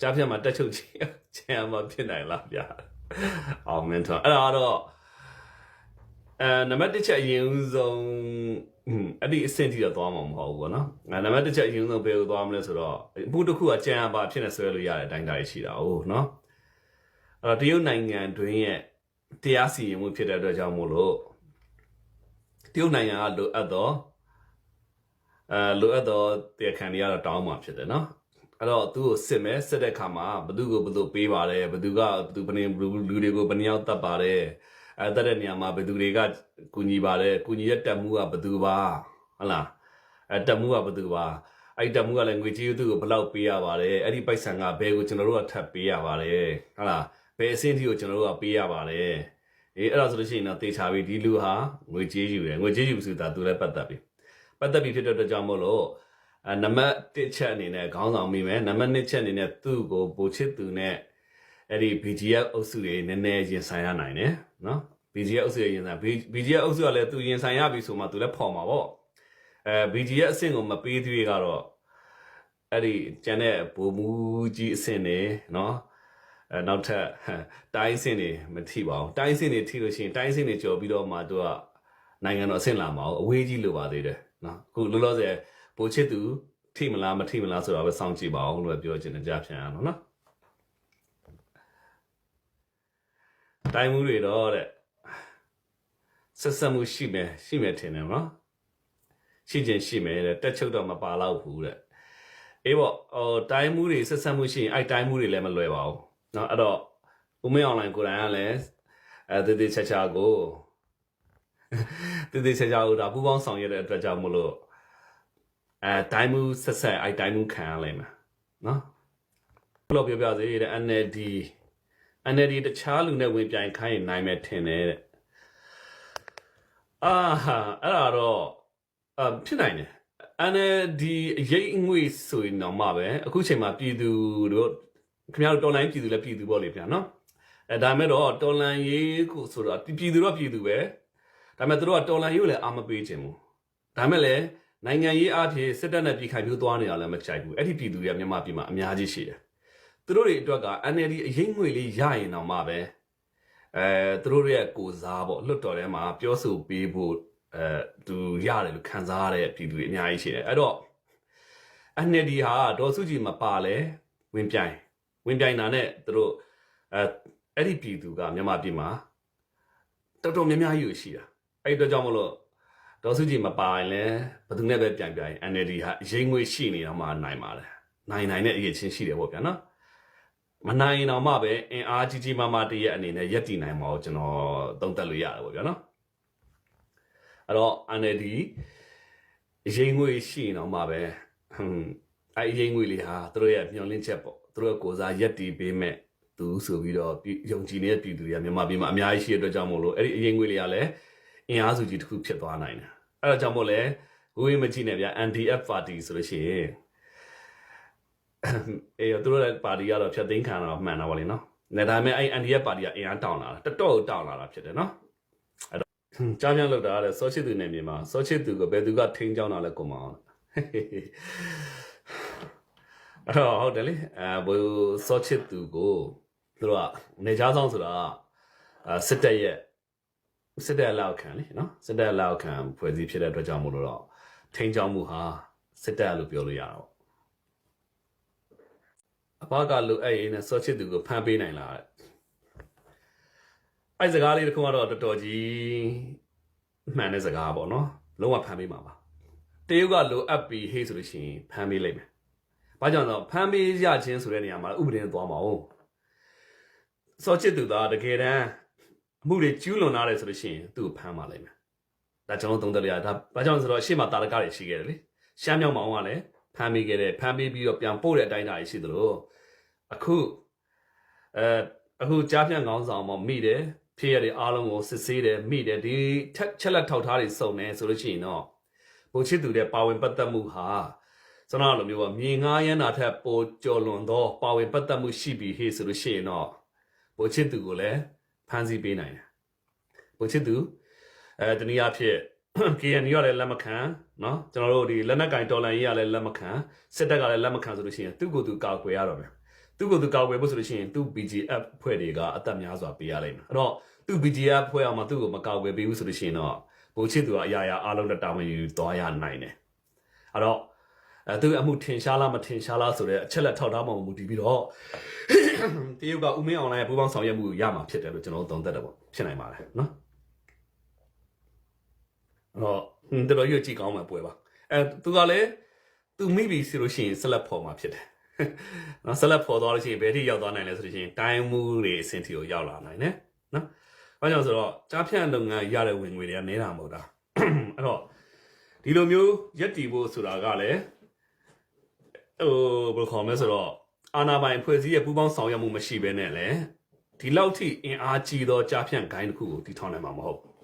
ကြားဖြတ်မှာတက်ချုပ်ချင်ချင်မှာဖြစ်နိုင်လားဗျာအောင်မင်းတော့အဲ့ဒါတော့အဲနံပါတ်1ချက်အရင်ဦးဆုံးဟွန်းအဲ့ဒီအဆင့်ထိတော့သွားမှာမဟုတ်ဘူးပေါ့နော်အဲနံပါတ်1ချက်အရင်ဦးဆုံးဘယ်ကိုသွားမလဲဆိုတော့အမှုတစ်ခုကကြံရပါဖြစ်နေဆွဲလို့ရတဲ့အတိုင်းတိုင်းရှိတာဟုတ်နော်အဲ့တော့တရုတ်နိုင်ငံတွင်းရဲ့တရားစီရင်မှုဖြစ်တဲ့အတွက်ကြောင့်မို့လို့တရုတ်နိုင်ငံကလိုအပ်တော့အဲလိုအပ်တော့တရားခံတွေကတော့တောင်းမှာဖြစ်တယ်နော် အဲ့တော့သူ့ကိုစစ်မယ်စစ်တဲ့ခါမှာဘသူကိုဘသူပေးပါတယ်ဘသူကဘသူဘယ်နေလူတွေကိုဘယ်နှယောက်တတ်ပါတယ်အဲတတ်တဲ့နေရာမှာဘသူတွေကကူညီပါတယ်ကူညီတဲ့တက်မှုကဘသူပါဟုတ်လားအဲတက်မှုကဘသူပါအဲ့ဒီတက်မှုကလည်းငွေကြေးသူ့ကိုဘယ်လောက်ပေးရပါတယ်အဲ့ဒီပိုက်ဆံကဘယ်ကိုကျွန်တော်တို့ကထပ်ပေးရပါတယ်ဟုတ်လားဘယ်အဆင့်ထိကိုကျွန်တော်တို့ကပေးရပါတယ်အေးအဲ့ဒါဆိုလို့ရှိရင်တော့တေချာပြီဒီလူဟာငွေကြေးယူတယ်ငွေကြေးယူဆိုတာသူလည်းပတ်သက်ပြီပတ်သက်ပြီဖြစ်တဲ့အတွက်ကြောင့်မို့လို့အဲ နံပါတ်1ချက်အနေနဲ့ခေါင်းဆောင်မိမယ်နံပါတ်2ချက်အနေနဲ့သူ့ကိုပိုချစ်သူနဲ့အဲ့ဒီ BGF အုပ်စုတွေနည်းနည်းရင်ဆိုင်ရနိုင်တယ်နော် BGF အုပ်စုတွေရင်ဆိုင် BGF အုပ်စုကလည်းသူရင်ဆိုင်ရပြီဆိုမှသူလည်းဖော်မှာပေါ့အဲ BGF အဆင့်ကိုမပေးသေးကတော့အဲ့ဒီကျန်တဲ့ဘူမူကြီးအဆင့်နေနော်အဲနောက်ထပ်တိုင်းအဆင့်နေမထိပါဘူးတိုင်းအဆင့်နေထိလို့ရှိရင်တိုင်းအဆင့်နေကြော်ပြီးတော့မှသူကနိုင်ငံတော်အဆင့်လာမှာအဝေးကြီးလိုပါသေးတယ်နော်အခုလောလောဆယ် ပိုချစ်သူထိမလားမထိမလားဆိုတော့ပဲစောင့်ကြည့်ပါအောင်လို့ပြောချင်တယ်ကြားဖြန်အောင်နော်တိုင်းမှုတွေတော့တဲ့ဆက်ဆက်မှုရှိမယ်ရှိမယ်ထင်တယ်နော်ရှိခြင်းရှိမယ်တဲ့တက်ချုပ်တော့မပါတော့ဘူးတဲ့အေးပေါ့ဟိုတိုင်းမှုတွေဆက်ဆက်မှုရှိရင်အဲ့တိုင်းမှုတွေလည်းမလွယ်ပါဘူးနော်အဲ့တော့ဦးမင်းအွန်လိုင်းကိုယ်တိုင်ကလည်းအဲတည်တည်ချာချာကိုတည်တည်ချာချာကိုဒါပူပေါင်းဆောင်ရတဲ့အတွက်ကြောင့်မလို့ အဲတိုင်းမှုဆက်ဆက်အဲတိုင်းမှုခံရလိမ့်မယ်နော်ဘယ်လိုပြောပြစေတဲ့ NLD NLD တခြားလူနဲ့ဝင်ပြိုင်ခိုင်းရင်နိုင်မယ်ထင်တယ်တဲ့အာဟာအဲ့ဒါတော့အဖြစ်နိုင်တယ် NLD အရေးအငွေ့ဆိုရင်တော့မှပဲအခုချိန်မှာပြည်သူတို့ခင်ဗျားတို့တော်လိုင်းပြည်သူလည်းပြည်သူပေါ့လေဗျာနော်အဲဒါမဲ့တော့တော်လန်ရေးကိုဆိုတော့ပြည်သူတော့ပြည်သူပဲဒါမဲ့သူတို့ကတော်လန်ရေးကိုလည်းအာမပေးခြင်းဘူးဒါမဲ့လည်း နိုင်ငံရေးအဖြစ်စစ်တပ်နဲ့ပြည်ခိုင်မျိုးသွားနေတာလည်းမကြိုက်ဘူးအဲ့ဒီပြည်သူတွေကမြန်မာပြည်မှာအများကြီးရှိတယ်သူတို့တွေအတွက်က NLD အရင်ငွေလေးရရင်တော့မှပဲအဲသူတို့ရဲ့ကိုစားပေါ့လွတ်တော်ထဲမှာပြောဆိုပေးဖို့အဲသူရတယ်လို့ခံစားရတဲ့ပြည်သူတွေအများကြီးရှိတယ်အဲ့တော့ NLD ဟာဒေါ်စုကြည်မပါလဲဝင်ပြိုင်ဝင်ပြိုင်တာနဲ့သူတို့အဲအဲ့ဒီပြည်သူကမြန်မာပြည်မှာတော်တော်များများကြီးရှိတာအဲ့ဒီတော့ကြောင့်မလို့ ဒေါ်စုကြည်မပါရင်လည်းဘယ်သူနဲ့ပဲပြန်ပြိုင် NLD ဟာရိမ့်ငွေရှိနေတော့မှနိုင်ပါလေနိုင်နိုင်တဲ့အရေးချင်းရှိတယ်ပေါ့ဗျာနော်မနိုင်ရင်တော့မှပဲအင်အားကြီးကြီးမားမားတည်းရဲ့အနေနဲ့ရက်တည်နိုင်မှာကိုကျွန်တော်သုံးသပ်လို့ရတယ်ပေါ့ဗျာနော်အဲ့တော့ NLD ရိမ့်ငွေရှိရင်တော့မှပဲဟွန်းအဲ့ရိမ့်ငွေလေးဟာသူတို့ရဲ့မျှော်လင့်ချက်ပေါ့သူတို့ကိုစားရက်တည်ပေးမဲ့သူဆိုပြီးတော့ယုံကြည်နေတဲ့ပြည်သူတွေကမြန်မာပြည်မှာအများကြီးရှိတဲ့အတွက်ကြောင့်မို့လို့အဲ့ဒီအရင်ငွေလေးကလည်း အင်အားစုကြီးတစ်ခုဖြစ်သွားနိုင်တယ်အဲ့ဒါကြောင့်မို့လဲဝေးမကြည့်နဲ့ဗျာ NDF party ဆိုလို့ရှိရင်အေးသူတို့ရဲ့ပါတီကတော့ဖြတ်သိမ်းခံရတော့မှန်တော့ဗောလေနော်။ဒါပေမဲ့အဲ့ NDF ပါတီကအင်အားတောင်းလာတာတော်တော်တောင်းလာတာဖြစ်တယ်နော်။အဲ့တော့ကြားပြန်လောက်တာတဲ့စောချစ်သူနဲ့မြေမှာစောချစ်သူကဘယ်သူကထိန်းချောင်းတာလဲကိုမအောင်အဲ့တော့ဟုတ်တယ်လေအဲဘိုးစောချစ်သူကိုသူတို့ကနေချားဆောင်ဆိုတာကစစ်တပ်ရဲ့ စစ်တပ်လောက်ခံလေနော်စစ်တပ်လောက်ခံဖွဲ့စည်းဖြစ်တဲ့အတွက်ကြောင့်မို့လို့တော့ထိန်းချောင်းမှုဟာစစ်တပ်လို့ပြောလို့ရတာပေါ့အဘကလိုအဲ့ရင်နဲ့စောချစ်သူကိုဖမ်းပေးနိုင်လားအဲ့စကားလေးတစ်ခုကတော့တော်တော်ကြီးမှန်တဲ့စကားပေါ့နော်လုံးဝဖမ်းပေးမှာပါတရုတ်ကလိုအပ်ပြီးဟေးဆိုလို့ရှိရင်ဖမ်းပေးလိုက်မယ်ဘာကြောင့်တော့ဖမ်းပေးရခြင်းဆိုတဲ့နေရာမှာဥပဒေနဲ့သွားမှာဟုတ်စောချစ်သူသားတကယ်တမ်း အမှုတွေကျူးလွန်လာတယ်ဆိုလို့ရှိရင်သူ့ကိုဖမ်းပါလိမ့်မယ်။ဒါကျွန်တော်သုံးသပ်ရတာဘာကြောင့်လဲဆိုတော့ရှေ့မှာတာရကတွေရှိခဲ့တယ်လေ။ရှမ်းမြောက်မောင်ကလည်းဖမ်းမိခဲ့တယ်ဖမ်းပြီးပြီးတော့ပြန်ပို့တဲ့အတိုင်းအတာရှိသလိုအခုအဲအခုကြားဖြန့်ကောင်းဆောင်မမိတယ်ဖြစ်ရတဲ့အားလုံးကိုစစ်ဆေးတယ်မိတယ်ဒီထက်ချက်လက်ထောက်ထားတွေစုံတယ်ဆိုလို့ရှိရင်တော့ဘုံချစ်သူတဲ့ပါဝင်ပတ်သက်မှုဟာစနာလိုမျိုးကမြေငားရမ်းတာထက်ပိုကျော်လွန်သောပါဝင်ပတ်သက်မှုရှိပြီးဟေးဆိုလို့ရှိရင်တော့ဘုံချစ်သူကိုလည်း ဖမ်းဆီးပေးနိုင်တယ်။ဘုချစ်သူအဲတနည်းအားဖြင့် KNU ကလည်းလက်မခံเนาะကျွန်တော်တို့ဒီလက်နက်ကင်တော်လန်ရေးကလည်းလက်မခံစစ်တပ်ကလည်းလက်မခံဆိုလို့ရှိရင်သူ့ကိုယ်သူကာကွယ်ရတော့မယ်။ သူ့ကိုသူကာကွယ်ဖို့ဆိုလို့ရှိရင်သူ့ BGF ဖွဲ့တွေကအသက်များစွာပေးရလိမ့်မယ်အဲ့တော့သူ့ BGF ဖွဲ့အောင်မှသူ့ကိုမကာကွယ်ပေးဘူးဆိုလို့ရှိရင်တော့ဘိုးချစ်သူကအရာရာအားလုံးနဲ့တာဝန်ယူသွားရနိုင်တယ်အဲ့တော့ အဲသူအမှုထင်ရှားလားမထင်ရှားလားဆိုတဲ့အချက်လက်ထောက်ထားမှမူတည်ပြီးတော့တရုတ်ကဦးမင်းအောင်လိုင်းရဲ့ပူးပေါင်းဆောင်ရွက်မှုကိုရမှာဖြစ်တယ်လို့ကျွန်တော်တို့သုံးသပ်တယ်ပေါ့ဖြစ်နိုင်ပါတယ်နော်အဲ့တော့ဟွန်းတော်တော်ရွတ်ကြည့်ကောင်းမှာပွဲပါအဲသူကလည်းသူမိပြီဆိုလို့ရှိရင်ဆက်လက်ဖော်မှာဖြစ်တယ်နော်ဆက်လက်ဖော်သွားလို့ရှိရင်ဘယ်ထိရောက်သွားနိုင်လဲဆိုလို့ရှိရင်တိုင်းမှုတွေအဆင့်ထိကိုရောက်လာနိုင်တယ်နော်။ဘာကြောင့်ဆိုတော့ကြားဖြန့်လုပ်ငန်းရတဲ့ဝင်ငွေတွေကနေတာမဟုတ်တာ။အဲ့တော့ဒီလိုမျိုးရက်တီဖို့ဆိုတာကလည်း ဟိုဘယ်လိုခေါ်မလဲဆိုတော့အာနာပိုင်ဖွဲ့စည်းရဲ့ပူးပေါင်းဆောင်ရွက်မှုမရှိဘဲနဲ့လည်းဒီလောက်ထိအင်အားကြီးသောကြားဖြန့်ဂိုင်းတစ်ခုကိုတည်ထောင်နိုင်မှာမဟုတ်ဘူး